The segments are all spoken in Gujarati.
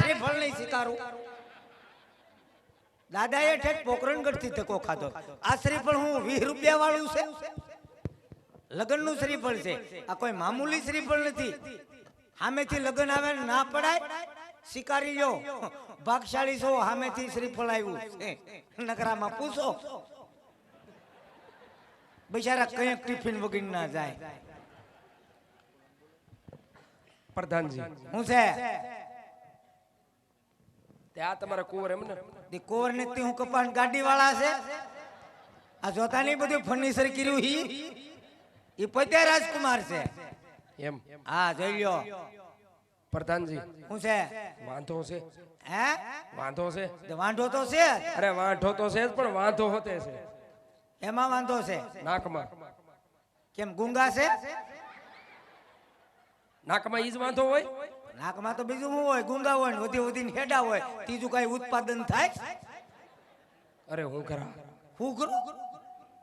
શ્રીફળ નહીં સ્વીકારું દાદાએ ઠેઠ પોકરણગઢથી ધક્કો ખાધો. આ શ્રીફળ હું વીસ રૂપિયા વાળું છે? લગ્નનું શ્રીફળ છે. આ કોઈ મામૂલી શ્રીફળ નથી. સામેથી લગ્ન આવે ના પડાય? સ્વીકારી લો ભાગશાળી છો સામેથી શ્રીફળ આવ્યું નકરામાં પૂછો. બિચારા કંઈક ટિફિન વગર ના જાય. પ્રધાનજી. હું છે? તે આ તમારા કુંવર એમ ને? તે કુંવર ને તે હું કપાણ ગાડી વાળા છે. આ જોતા નહીં બધું ફર્નિચર કર્યું હી એ પોતે રાજકુમાર છે. એમ? હા જોઈ લ્યો. પ્રધાનજી. હું છે? વાંધો છે. હે? વાંધો છે? વાંધો તો છે અરે વાંધો તો છે પણ વાંધો હોતે છે. એમાં વાંધો છે? નાકમાં. કેમ ગુંગા છે? નાકમાં ઈ જ વાંધો હોય? નાકમાં તો બીજું શું હોય? ગુંગા હોય વધી વધીને હેડા હોય. ત્રીજું કઈ ઉત્પાદન થાય? અરે હું કરા હું કરું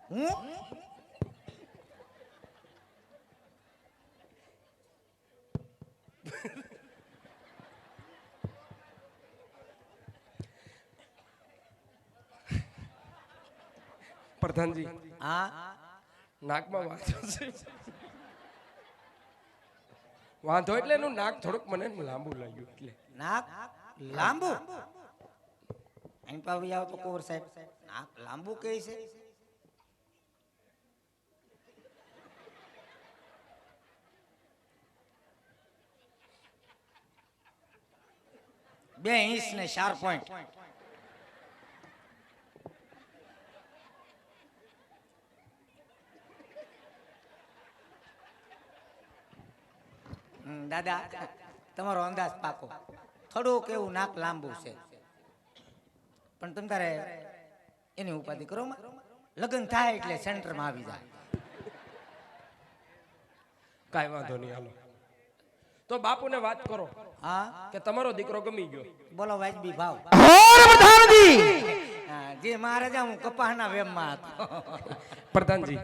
હું? પ્રધાનજી હા? નાકમાં વાંચો છે? વાંધો એટલે એનું નાક થોડુંક મને લાંબુ લાગ્યું એટલે. નાક લાંબુ? અહીં પાવી આવો તો કોર સાહેબ. નાક લાંબુ કહે છે. બે ઇંચ ને ચાર પોઈન્ટ દાદા તમારો અંદાજ પાકો. થોડુંક એવું નાક લાંબુ છે. પણ તમ તારે એની ઉપાધિ કરો. લગ્ન થાય એટલે સેન્ટરમાં આવી જાય કાંઈ વાંધો નહીં હાલો. તો બાપુને વાત કરો હા? કે તમારો દીકરો ગમી ગયો. બોલો વાજબી ભાવ. હા, જે મહારાજા હું કપાહના વેમમાં હતો. પ્રધાનજી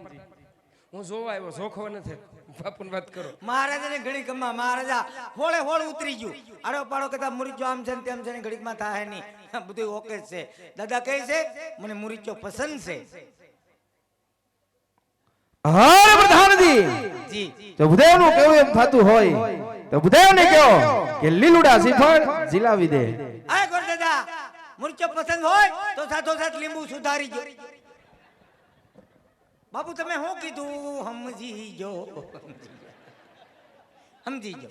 હું જોવા આવ્યો જોખો નથી. બાપુને વાત કરો. મહારાજાને ઘડી ગમા મહારાજા હોળે હોળ ઉતરી ગયું. આડો પાડો કહેતા મુરીચો આમ છે તેમ છે ઘડીકમાં થાય નહીં. બધું ઓકે છે. દાદા કહે છે મને મુરીચો પસંદ છે. હોર પ્રધાનજી! જી. તો ભૂદેવનું કેવું એમ થતું હોય તો ભૂદેવને કહો કે લીલુડા શ્રીફળ જીલાવી દે. આ ગોર દાદા મુરચો પસંદ હોય તો સાથો સાથ લીંબુ સુધારી જો બાપુ તમે શું કીધું? સમજી જો સમજી જો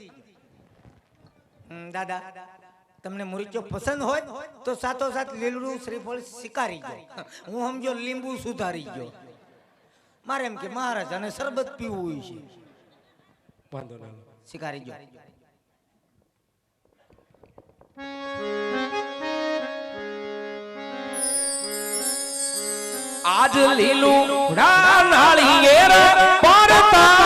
દાદા તમને મુરીચો પસંદ હોય તો સાતો સાત લીલું શ્રીફળ સ્વીકારી જો હું સમજો લીંબુ સુધારી ગયો. મારે એમ કે મહારાજ અને શરબત પીવું છે. વાંધો ના સ્વીકારી જો આજ લીલું નાળિયેર પરતા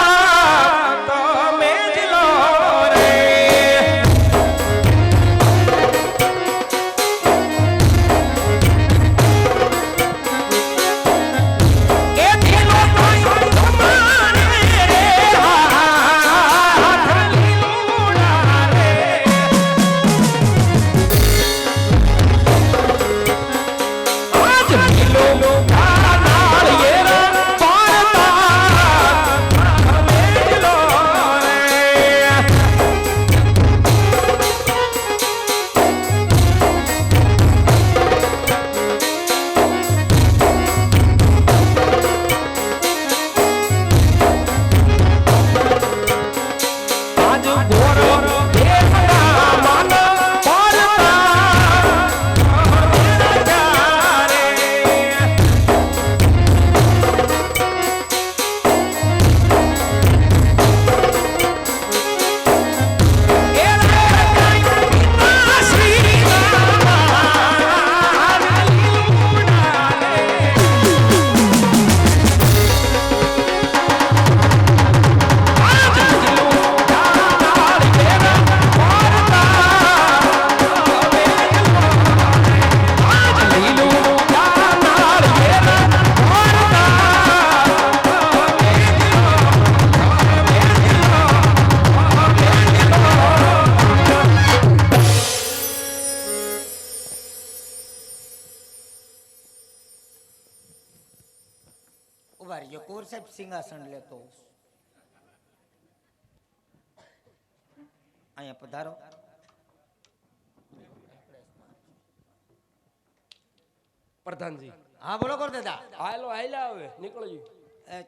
પધારો પ્રધાનજી હા બોલો કર દાદા હાલો હાલ્યા હવે નીકળજો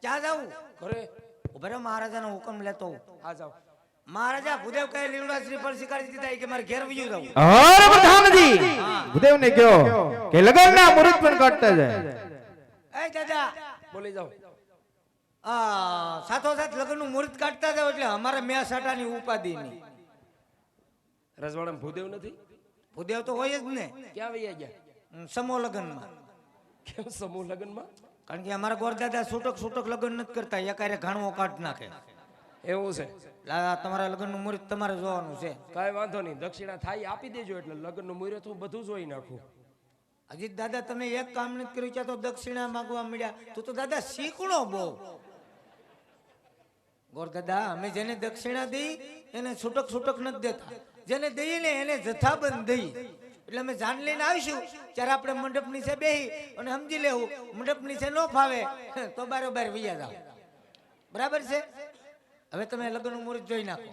ચા જાઉં? ઘરે. ઊભા રહો મહારાજાનો હુકમ લેતો હા. આ જાઓ. મહારાજા ભૂદેવ કહે લીલુડા શ્રીફળ શિકારી દીધા કે મારે ઘેર વયું જવું હર પ્રધાનજી! ભૂદેવને કયો કે લગનના મુહૂર્ત પણ કાઢતા જાય. એ દાદા! બોલી જાઓ. આ સાથોસાથ લગ્નનું મુહૂર્ત કાઢતા જાવ એટલે અમારે મેં સાટાની ઉપાધિ નહીં રજવાડા ભૂદેવ નથી? ભૂદેવ તો હોય જ ને. ક્યાં વૈયા ગયા? સમૂહ લગ્નમાં. કેમ સમૂહ લગ્નમાં? કારણ કે અમારા ગોરદાદા છૂટક છૂટક લગ્ન નથી કરતા એકારે ઘાણવો કાઢ નાખે. એવું છે? તમારા લગ્નનું મુહૂર્ત તમારે જોવાનું છે. કાંઈ વાંધો નહીં દક્ષિણા થાય આપી દેજો એટલે લગ્નનું મુહૂર્ત હું બધું જોઈ નાખું. અજીત દાદા તમે એક કામ નથી કર્યું તો દક્ષિણા માંગવા મળ્યા. તું તો દાદા શીખણો બહુ. ગોરદાદા અમે જેને દક્ષિણા દઈ એને છૂટક છૂટક નથી દેતા. જેને દઈએ ને એને જથ્થાબંધ દઈ એટલે અમે જાન લઈને આવીશું. ત્યારે આપણે મંડપ નીચે બેહી અને સમજી લેવું મંડપ નીચે ન ફાવે તો બારોબાર વૈયા જાવ બરાબર છે? હવે તમે લગ્નનું મુહૂર્ત જોઈ નાખો.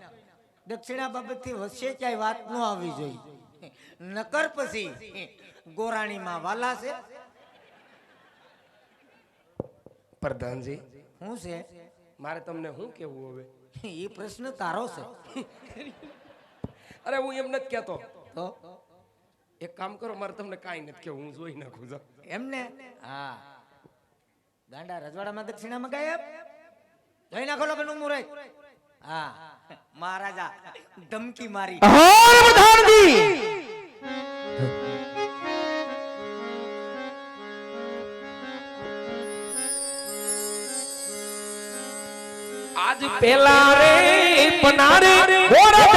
દક્ષિણા બાબતથી વચ્ચે ક્યાંય વાત ન આવવી જોઈએ. નકર પછી ગોરાણીમાં વાલા છે. પ્રધાનજી શું છે? મારે તમને શું કેવું હવે? એ પ્રશ્ન તારો છે. અરે હું એમ નથી કહેતો. તો? એક કામ કરો મારે તમને કાંઈ નથી કે હું જોઈ નાખું છું એમને? હા. ગાંડા રજવાડામાં દક્ષિણામાં ગાયબ? જોઈ નાખો લગ્નનું મુરે હા. મહારાજા ધમકી મારી. આજ પેલા રે પનારે ગોરા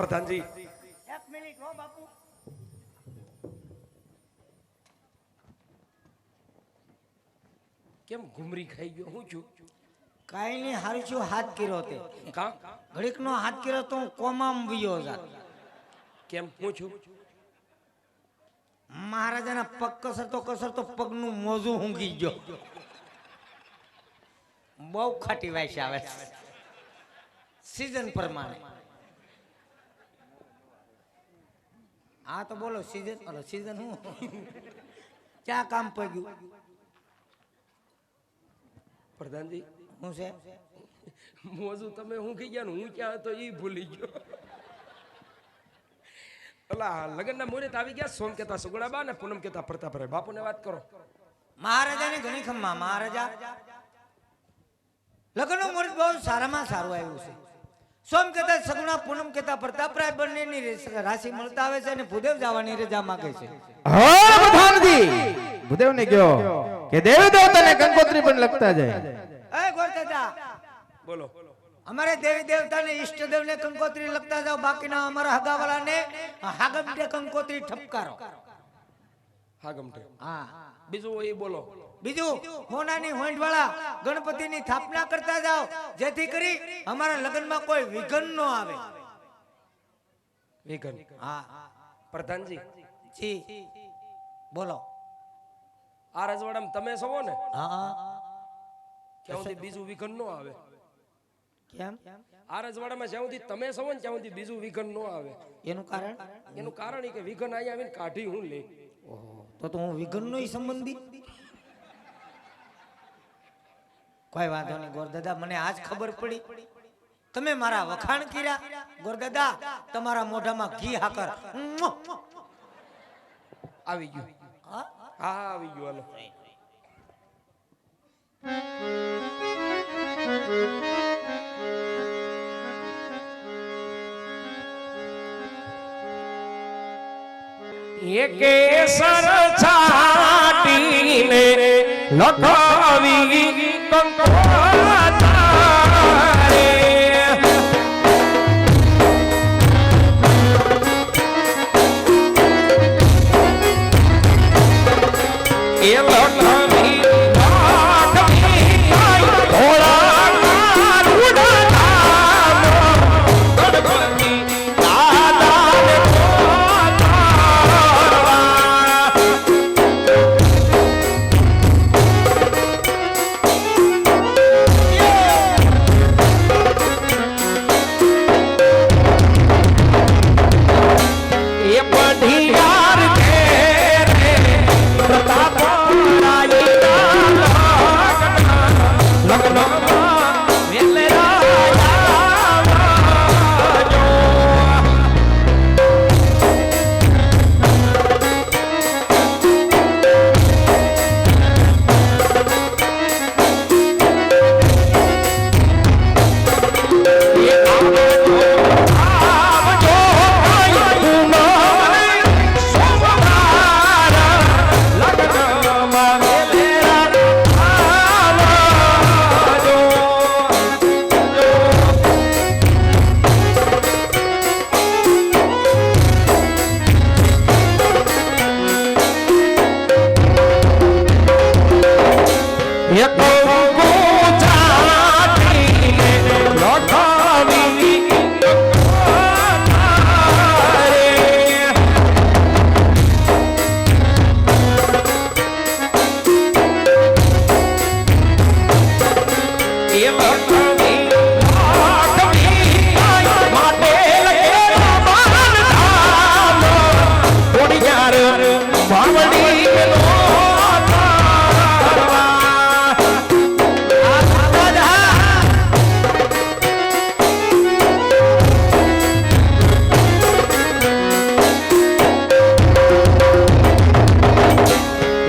પ્રધાનજી એક મિનિટ હો બાપુ. કેમ ઘુમરી ખાઈ ગયો? હું છું. કાંઈ નહીં હારું છું હાથ કર્યો તે. કા? ઘડીક નો હાથ કર્યો તો હું કોમામ વિયો જાત. કેમ? હું છું. મહારાજાના પગ કસરતો કસરતો પગનું મોજું ઊંઘી ગયો. બહુ ખાટી વાઈસ આવે સીઝન પ્રમાણે. હા તો બોલો સીઝન અરે સીઝન હું ક્યાં કામ પગ્યું પ્રધાનજી શું છે? મોજું તમે હું કહી ગયા ને હું ક્યાં હતો એ ભૂલી ગયો. ઓલા લગ્નના મુહૂર્ત આવી ગયા સોમ કેતા સુગડાબા ને પૂનમ કેતા પ્રતાપરાય. બાપુને વાત કરો. મહારાજાને ઘણી ખમ્મા મહારાજા. લગ્નનું મુહૂર્ત બહુ સારામાં સારું આવ્યું છે. સોમ કહેતા સગુણા પૂનમ કહેતા પ્રતાપરાય બંનેની રાશિ મળતા આવે છે અને ભૂદેવ જવાની રજા માંગે છે. હા પ્રધાનજી ભૂદેવને ગયો કે દેવ દેવતાને કંકોત્રી પણ લખતા જાય. એ ગોરતા બોલો. અમારે દેવી દેવતાને ઈષ્ટદેવને કંકોત્રી લખતા જાઓ બાકીના અમારા હગાવાલાને હાગમટે કંકોત્રી ઠપકારો. હાગમટે. હા. બીજું એ બોલો. બીજું હોનાની હોંઠવાળા ગણપતિની સ્થાપના કરતા જાઓ. જેથી કરી અમારા લગ્નમાં કોઈ વિઘન ન આવે. વિઘન. હા. પ્રધાનજી. જી. બોલો. આ રજવાડામાં તમે છો ને? હા સુધી બીજું વિઘન ન આવે. કેમ? આ રજવાડામાં જ્યાં સુધી તમે છો ને ત્યાં સુધી બીજું વિઘન ન આવે. એનું કારણ? એનું કારણ એ કે વિઘન અહીંયા આવીને કાઢી હું લે. તો તો હું વિઘનનો સંબંધી. કોઈ વાંધો નહીં ગોરદાદા મને આજ ખબર પડી. તમે મારા વખાણ કર્યા. ગોરદાદા તમારા મોઢામાં ઘી હાકર. આવી ગયું. હા? આવી ગયું હાલો. એકે સર છાટીને લખાવી કંકોત્રી.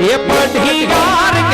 એ પઢિયાર ઘેરે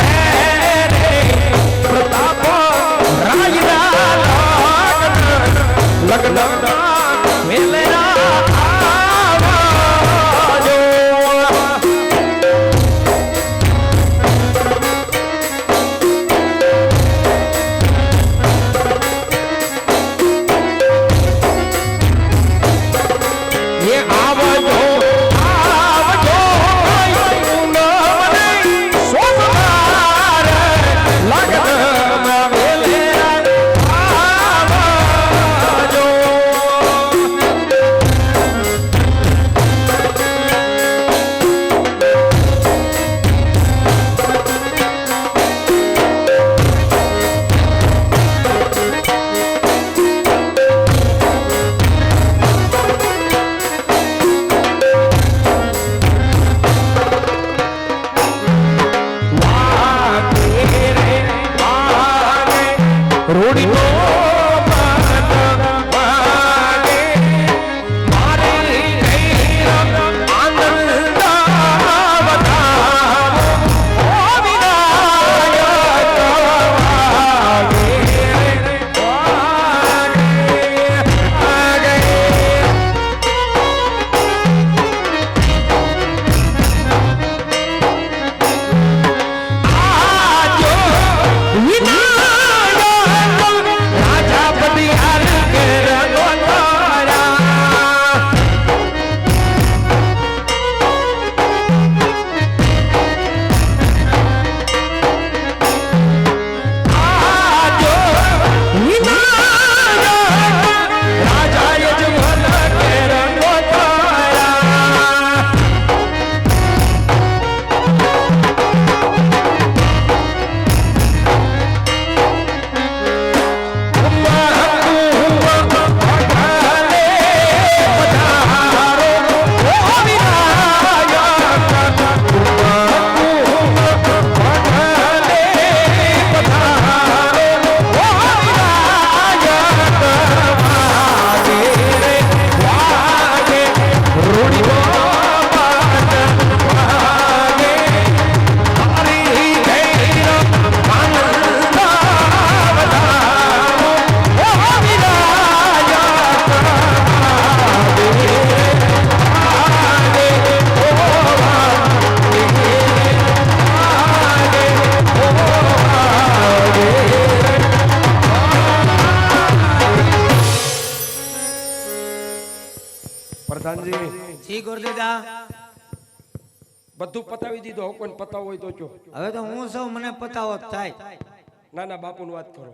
જી ગોરદેદા બધું પતાવી દીધું. હવે કોઈને પતાવવું હોય તો જો હવે તો હું સૌ મને પતાવો જ થાય. ના બાપુની વાત કરો.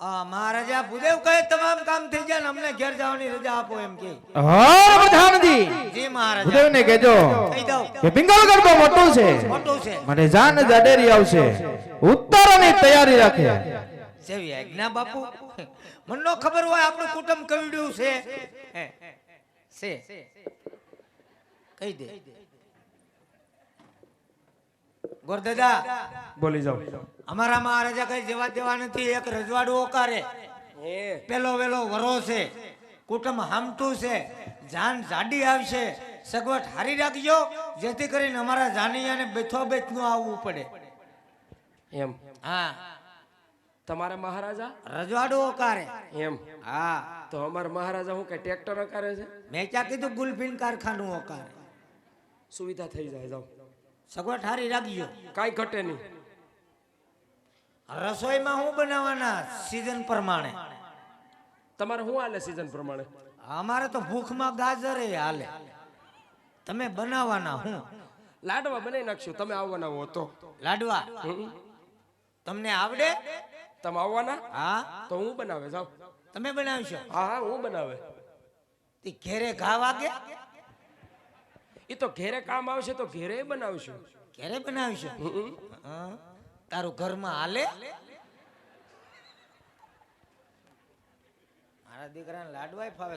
આ મહારાજા ભૂદેવ કહે તમામ કામ થઈ જાય ને અમને ઘેર જવાની રજા આપો એમ કે. હા પ્રધાનજી. જી મહારાજા. ભૂદેવને કહેજો. કહી દઉં. કે પિંગલ ગરબો મોટો છે. મોટો છે. મને જાન જાડેરી આવશે. ઉત્તરની તૈયારી રાખે. જેવી આજ્ઞા બાપુ. મને નો ખબર હોય આપણું કુટુંબ કવડ્યું છે. હે, છે. કહી દે. ગોરદાદા બોલી જાઓ. અમારા મહારાજા કઈ જેવા દેવા નથી એક રજવાડું ઓકારે. પેલો વેલો વરો છે. કુટુંબ હામટું છે. જાન જાડી આવશે. સગવટ હારી રાખજો જેથી કરીને અમારા જાનૈયાને બેઠો બેઠનું આવવું પડે. એમ. હા. તમારા મહારાજા? રજવાડું ઓકારે એમ. હા. તો અમારા મહારાજા હું કે ટ્રેક્ટર કારે છે? મેં ક્યાં કીધું ગુલફીન કારખાનું ઓકારે સુવિધા થઈ જાય જાઓ. સગવડ હારી રાખજો. કાંઈ ઘટે નહીં. રસોઈમાં હું બનાવવાના સીઝન પ્રમાણે. તમારે શું હાલે સિઝન પ્રમાણે? અમારે તો ભૂખમાં ગાજર હાલે. તમે બનાવવાના હું. લાડવા બનાવી નાખશું તમે આવવાના હો તો. લાડવા? તમને આવડે? તમે આવવાના? હા? તો હું બનાવે જાઓ. તમે બનાવશો? હા હા હું બનાવે. તે ઘેરે ઘા વાગે? એ તો ઘેરે કામ આવશે તો ઘેરે બનાવશું. ઘેરે બનાવશો. તારું ઘરમાં હાલે? મારા દીકરાને લાડવાય ફાવે.